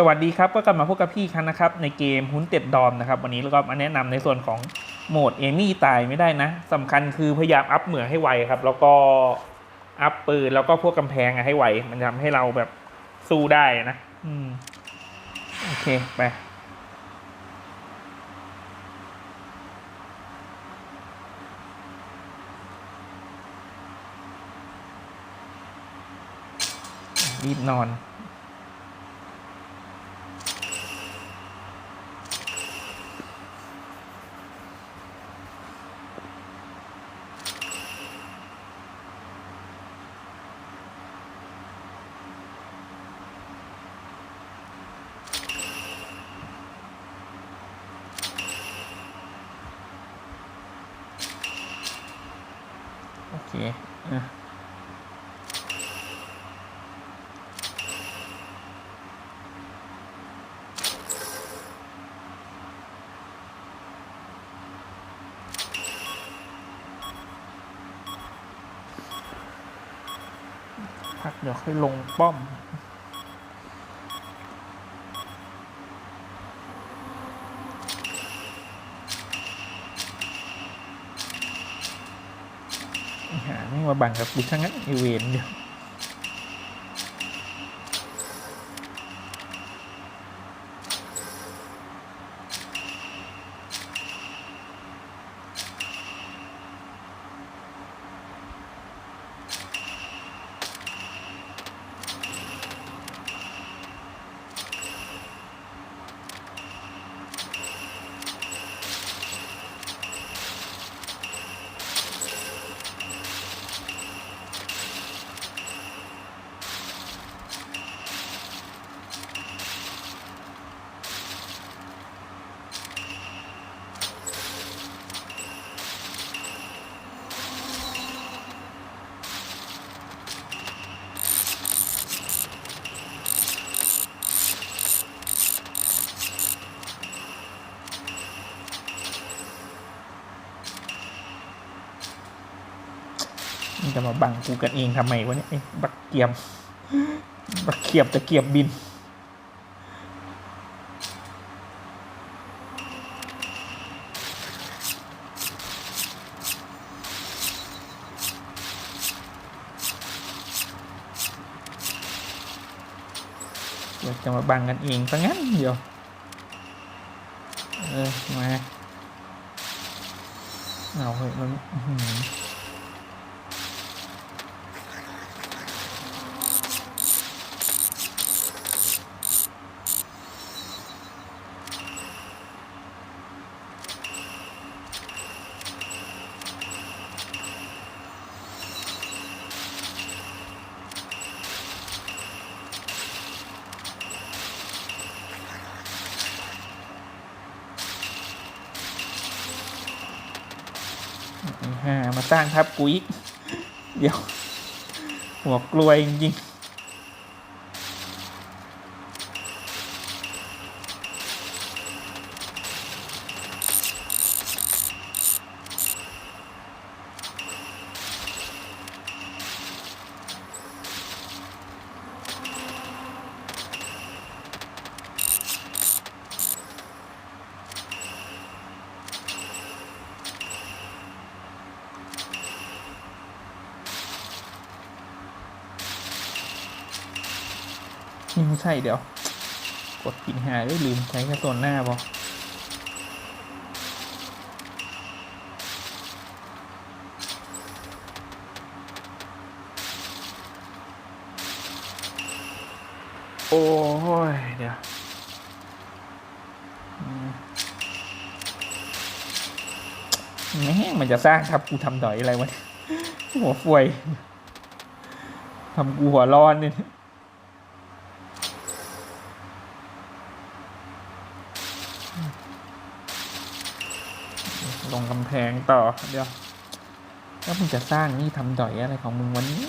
สวัสดีครับก็กลับมาพบกับพี่คันนะครับในเกมหุ้นเต็ดดอมนะครับวันนี้เราก็มาแนะนำในส่วนของโหมดเอมี่ตายไม่ได้นะสำคัญคือพยายามอัพเหมืองให้ไวครับ แล้วก็อัพปืนแล้วก็พวกกำแพงให้ไว มันทำให้เราแบบสู้ได้นะ อืมโอเคไปรีบนอน โอเคอะ พักเดี๋ยวค่อยลงป้อมหาไม่มาบังกับกูทั้งนั้นอีเวนเดียว จะมาบังกูกันเองทำไมวะเนี่ยไอ้บักเกียมบักเขียบตะเกียบบินเดี๋ยวจะมาบังกันเองซะงั้นเดียว เออ มา เอาเฮ้ยมัน มาสร้างทับกูอีกเดี๋ยว หัวกลวยจริงๆ ใช่เดี๋ยว กดปิดหาได้ลืมใช้แค่ตัวหน้าพอโอ้ย เดี๋ยวอืมแม่งมันจะสร้างทับกูทำดอยอะไรวะหัวฟวยทำกูหัวร้อนเนี่ย ล งกำแพงต่อเดี๋ยวแล้วมึงจะสร้างนี่ทำดอยอะไรของมึงวันนี้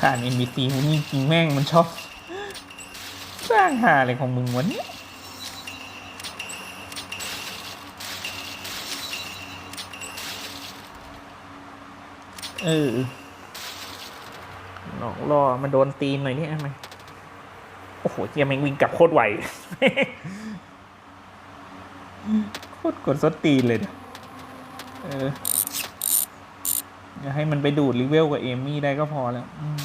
ขาดเอ็นบีซีมึงนี่จริงแม่งมันชอบ สร้างหาอะไรของมึงวะเนี่ยเออหลอกล่อมาโดนตีนหน่อยนี่ทำไมโอ้โหเจียแมงวิ่งกลับโคตรไวโคตรกดสดตีนเลยเดี๋ยวเอออย่าให้มันไปดูดลิเวลกับเอมมี่ได้ก็พอแล้วอืม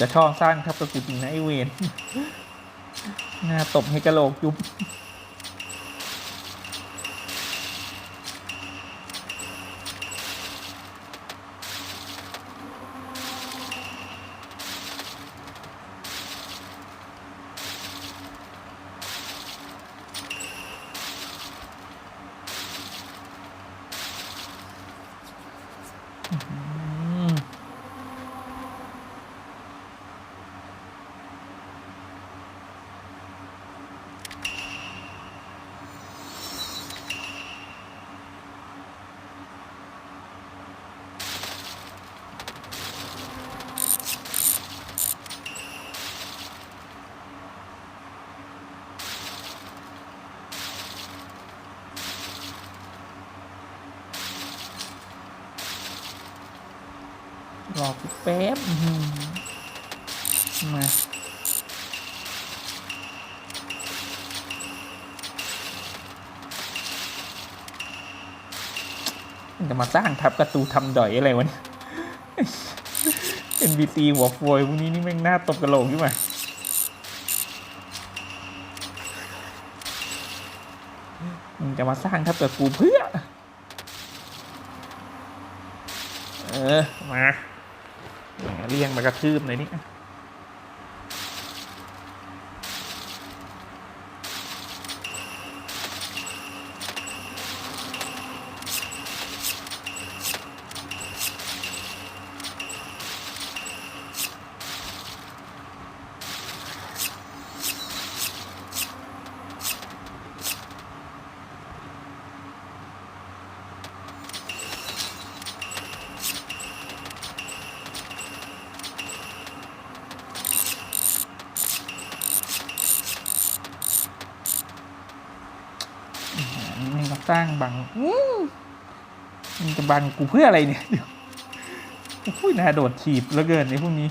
จะชอบสร้างทับกับกูจริงนะไอเวนหน้าตบให้กะโหลกยุบ รอแป๊บมาจะมาสร้างทับประตูทำดอยอะไรวะเนี่ย NBC หัวโฟยพวกนี้นี่แม่งหน้าตบกระโหลกอยู่ไหมมึงจะมาสร้างทับกับกูเพื่อ เออ มา เรียงมากระทืบหน่อยนี่มันก็ สร้างบังอือมันจะบังกูเพื่ออะไรเนี่ยเดี๋ยวอุ้ยน่าโดดถีบแล้วเกินในพวกนี้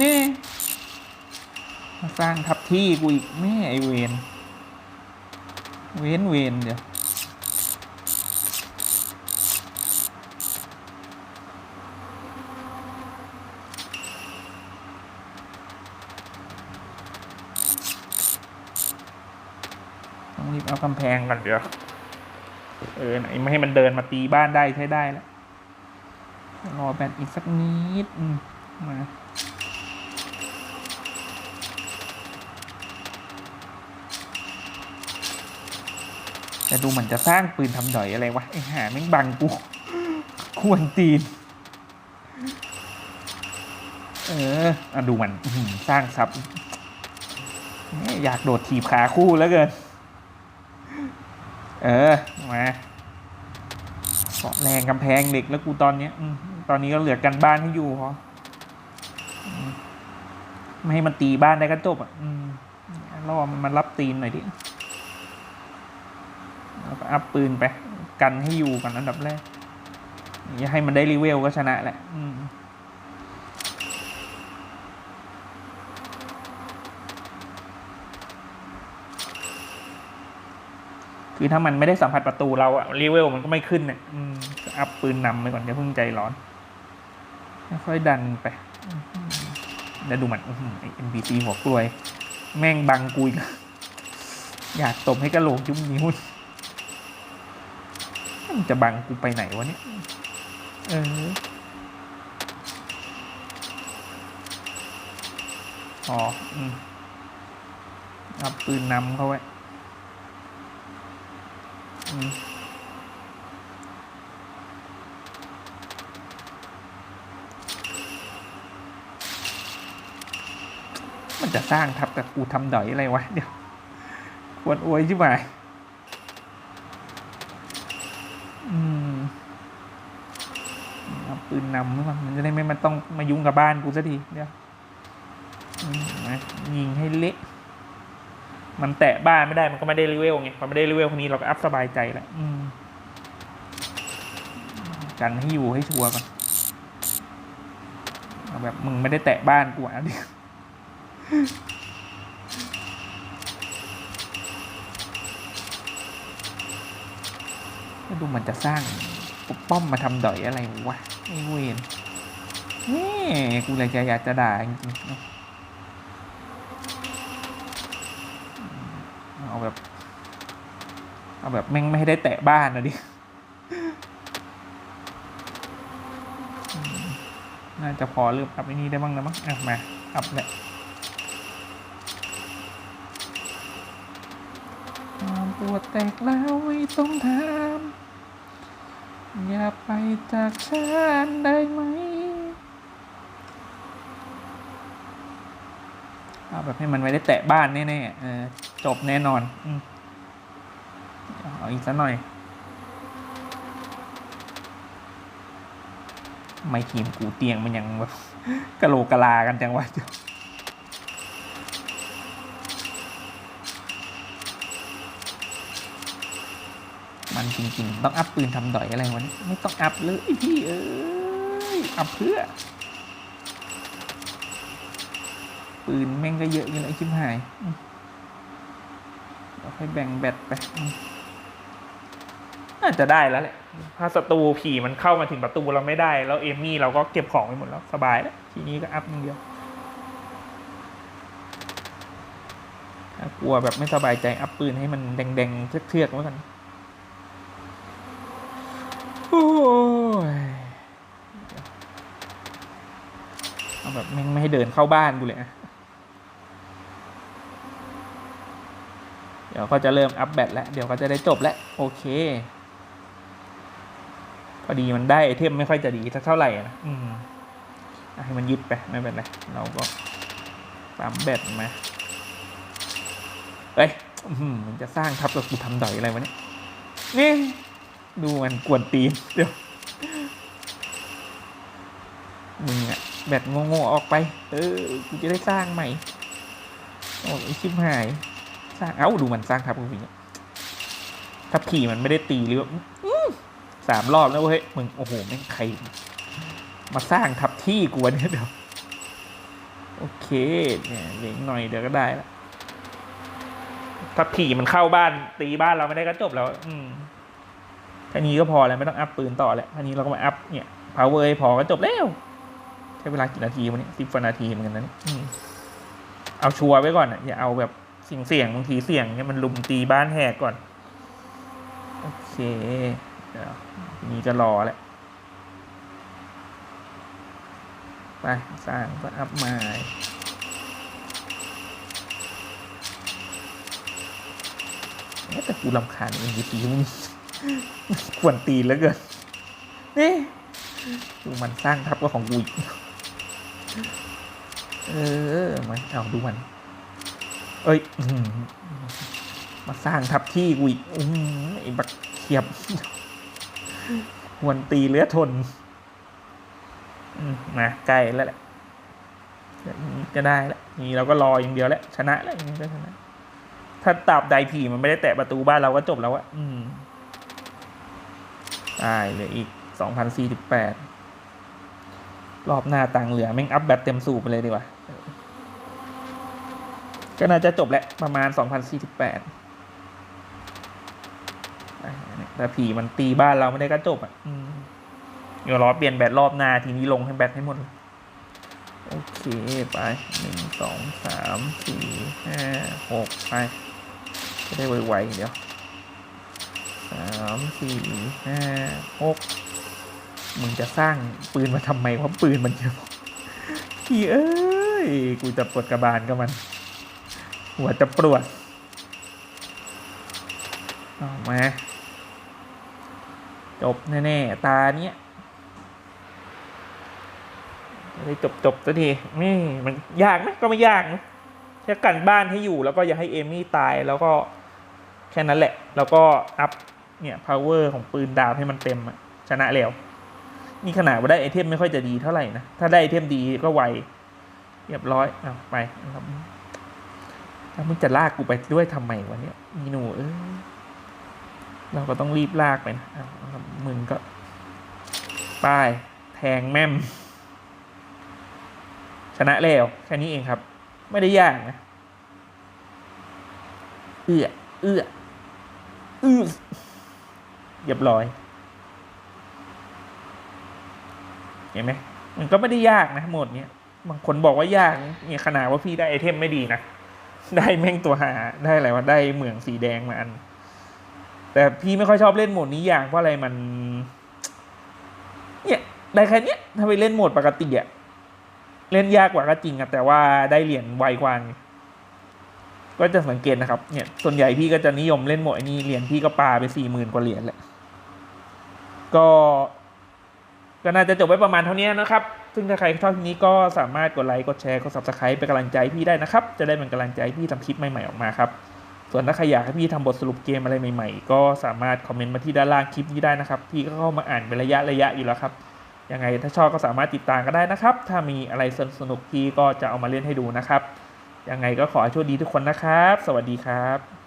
นี่มาสร้างทับที่กูอีกแม่ไอเวนเวนเวนเดี๋ยว ต้องรีบเอา กำแพงก่อนเดี๋ยว เออไหนไม่ให้มันเดินมาตีบ้านได้ใช้ได้แล้วรอแบตอีกสักนิดมาแต่ดูเหมือนจะสร้างปืนทำดอยอะไรวะ ไอ้ห่าแม่งบังกู ควรตีน เอออะดูมันสร้างซับ อยากโดดถีบขาคู่แล้วเกิน เออ มาเกาะแรงกำแพงเด็กแล้วกูตอนเนี้ยตอนนี้ก็เหลือกันบ้านให้อยู่พออืมไม่ให้มันตีบ้านได้ก็จบอะอืมรอมันมารับตีนหน่อยดิแล้วก็อัพปืนไป กันให้อยู่ก่อนอันดับแรกอย่าให้มันได้รีเวลก็ชนะแหละ อืม คือถ้ามันไม่ได้สัมผัสประตูเราอะรีเวลมันก็ไม่ขึ้นเนี่ยอัพปืนนำไปก่อนอย่าเพิ่งใจร้อนค่อยๆดันไป แล้วดูมันอื้อหือไอ้ NPC หัวกลวย แม่งบังกุยอยากตบให้กระโหลกยุบนิ้วมันจะบังกูไปไหนวะเนี่ย เอออ๋ออืมเอาปืนนำเขาไว้ มันจะสร้างทับกับกูทำดอยอะไรวะเดี๋ยวควรอวยใช่ไหมอืมเอาปืนนำมันจะได้ไม่มาต้องมายุ่งกับบ้านกูสักทีเดี๋ยวยิงให้เละ มันแตะบ้านไม่ได้มันก็ไม่ได้รีเวลไงพอไม่ได้รีเวลคนนี้เราก็อัพสบายใจแล้วกันให้อยู่ให้ชัวร์ก่อนเอาแบบมึงไม่ได้แตะบ้านกูอะดี๋ยวก็ดูมันจะสร้างปุกป้อมมาทำดอยอะไรวะไอ้เวนนี่กูเลยจะอยากจะด่าจริงๆเนอะเอา แบบ เอาแบบแม่งไม่ให้ได้แตะบ้านนะดิ น่าจะพอเริ่มอัพไอ้นี่ได้บ้างแล้วมั้งอะมาอัพแหละความปวดแตกแล้วไม่ต้องทำอย่าไปจากฉันได้ไหม เอาแบบให้มันไม่ได้แตะบ้านแน่ๆเออจบแน่นอนเอาอีกสักหน่อย ไม่ทีมกูเตียงมันยังแบบกะโหลกกะลากันจังวะมันจริงๆ ต้องอัพปืนทำดอยอะไรวะนไม่ต้องอัพเลยพี่เอ้ยอัพเพื่อ ปืนแม่งก็เยอะอยู่เลยชิบหายเราค่อยแบ่งแบตไปน่าจะได้แล้วแหละถ้าศัตรูผีมันเข้ามาถึงประตูเราไม่ได้ แล้วเอมมี่เราก็เก็บของไปหมดแล้วสบายแล้วทีนี้ก็อัพอย่างเดียวถ้ากลัวแบบไม่สบายใจอัพปืนให้มันแดงๆเทือกๆไว้กันโอ้ยเอาแบบแม่งไม่ให้เดินเข้าบ้านกูเลยอะ เดี๋ยวก็จะเริ่มอัพแบตแล้ว เดี๋ยวก็จะได้จบแล้ว โอเคพอดีมันได้ไอเทมไม่ค่อยจะดีสักเท่าไหร่นะอืมให้มันยึดไปไม่เป็นไรเราก็ปั๊มแบตมาเอ้ยมันจะสร้างทับกับกูทำดอยอะไรวะเนี่ยนี่ ดูมันกวนตีนเดี๋ยวมึงอะแบตโง่ๆออกไป เออกูจะได้สร้างใหม่ โอ้ยชิบหาย ร้างเอ้าดูมันสร้างทับกูอย่างเงี้ยถ้าผีมันไม่ได้ตีหรือว่าสามรอบแล้วเว้ยมึงโอ้โหแม่งใคร มาสร้างทับที่กูวะเนี่ยเดี๋ยวโอเคเนี่ยเดี๋ยวอีกหน่อยเดี๋ยวก็ได้ละถ้าผีมันเข้าบ้านตีบ้านเราไม่ได้ก็จบแล้ว อืมแค่นี้ก็พอแล้วไม่ต้องอัพปืนต่อแล้วอันนี้เราก็มาอัพเนี่ย power พอก็จบแล้วใช้เวลากี่นาทีวันนี้สิบกวนาทีเหมือนกันนะเนี่ยอืมเอาชัวร์ไว้ก่อนอะอย่าเอาแบบ สี่งเสี่ยงบางทีเสี่ยงเนี่ยมันลุมตีบ้านแหกก่อน โอเคเดี๋ยวทีนี้จะรอแหละ ไป สร้างก็อัพมาแต่กูรำคาญเอ็นจีพีมึงควรตีแล้วเกินนี่ดูมันสร้างทับก็ของกูอีกเออมาเอาดูมัน เอ้ยมาสร้างทับที่กูอีกอื้อหือไอ้บักเขียบควรตีเหลือทนมาใกล้แล้วแหละแบบนี้ก็ได้แล้วนี่เราก็รออย่างเดียวแล้วชนะแล้วนี้ก็ชนะ ถ้าตราบใดผีมันไม่ได้แตะประตูบ้านเราก็จบแล้วอะอืมได้เหลืออีกสองพันสี่สิบแปดรอบหน้าตังเหลือแม่งอัพแบตเต็มสูบไปเลยดีกว่า ก็น่าจะจบแหละประมาณสองพันสี่สิบแปดต่ผีมันตีบ้านเราไม่ได้ก็จบอะอืมเดี๋ยวรอเปลี่ยนแบตรอบหน้าทีนี้ลงให้แบตให้หมด โอเค ไปหนึ่งสองสามสี่ห้าหกไปจะได้ไวๆเดี๋ยวสามสี่ห้าหกมึงจะสร้างปืนมาทำไมเพราะปืนมันเยอะพี่เอ้ย กูจะปวดกระบาลกับมัน หัวจะปวดเอามาจบแน่ๆตาเนี้ยจะได้จบจบสักทีนี่มันยากไหมก็ไม่ยากแค่กันบ้านให้อยู่แล้วก็อย่าให้เอมี่ตายแล้วก็แค่นั้นแหละ แล้วก็อัพเนี่ย power ของปืนดาวให้มันเต็มชนะแล้ว นี่ขนาดว่าได้ไอเทมไม่ค่อยจะดีเท่าไหร่นะ ถ้าได้ไอเทมดีก็ไวเรียบร้อยเอาไปนะครับ แล้วมึงจะลากกูไปด้วยทำไมวะเนี่ยมีหนูเอ้ยเราก็ต้องรีบลากไปนะมึงก็ป้ายแทงแม่ม ชนะแล้วแค่นี้เองครับ ไม่ได้ยากนะ เอื้อเอื้อเอื้อเรียบร้อย เห็นไหมมันก็ไม่ได้ยากนะโหมดเนี้ยบางคนบอกว่ายากเนี่ยขนาดว่าพี่ได้ไอเทมไม่ดีนะ ได้แม่งตัวหาได้อะไรวะได้เหมืองสีแดงมาอัน แต่พี่ไม่ค่อยชอบเล่นโหมดนี้อย่างเพราะอะไรมัน เนี่ยได้แค่เนี้ยถ้าไปเล่นโหมดปกติอะเล่นยากกว่าก็จริงอะแต่ว่าได้เหรียญไวกว่างก็จะสังเกตนะครับ เนี่ย ส่วนใหญ่พี่ก็จะนิยมเล่นโหมดนี้เหรียญพี่ก็ปาไปสี่หมื่นกว่าเหรียญแหละก็ ก็น่าจะจบไว้ประมาณเท่านี้นะครับ ซึ่งถ้าใครชอบคลิปนี้ก็สามารถกดไลค์ กดแชร์ กด subscribe เป็นกำลังใจพี่ได้นะครับ จะได้เป็นกำลังใจพี่ทำคลิปใหม่ๆออกมาครับ ส่วนถ้าใครอยากให้พี่ทำบทสรุปเกมอะไรใหม่ๆ ก็สามารถคอมเมนต์มาที่ด้านล่างคลิปนี้ได้นะครับ พี่ก็เข้ามาอ่านเป็นระยะระยะอยู่แล้วครับ ยังไงถ้าชอบก็สามารถติดตามก็ได้นะครับ ถ้ามีอะไรสนุกๆพี่ก็จะเอามาเล่นให้ดูนะครับ ยังไงก็ขอให้โชคดีทุกคนนะครับ สวัสดีครับ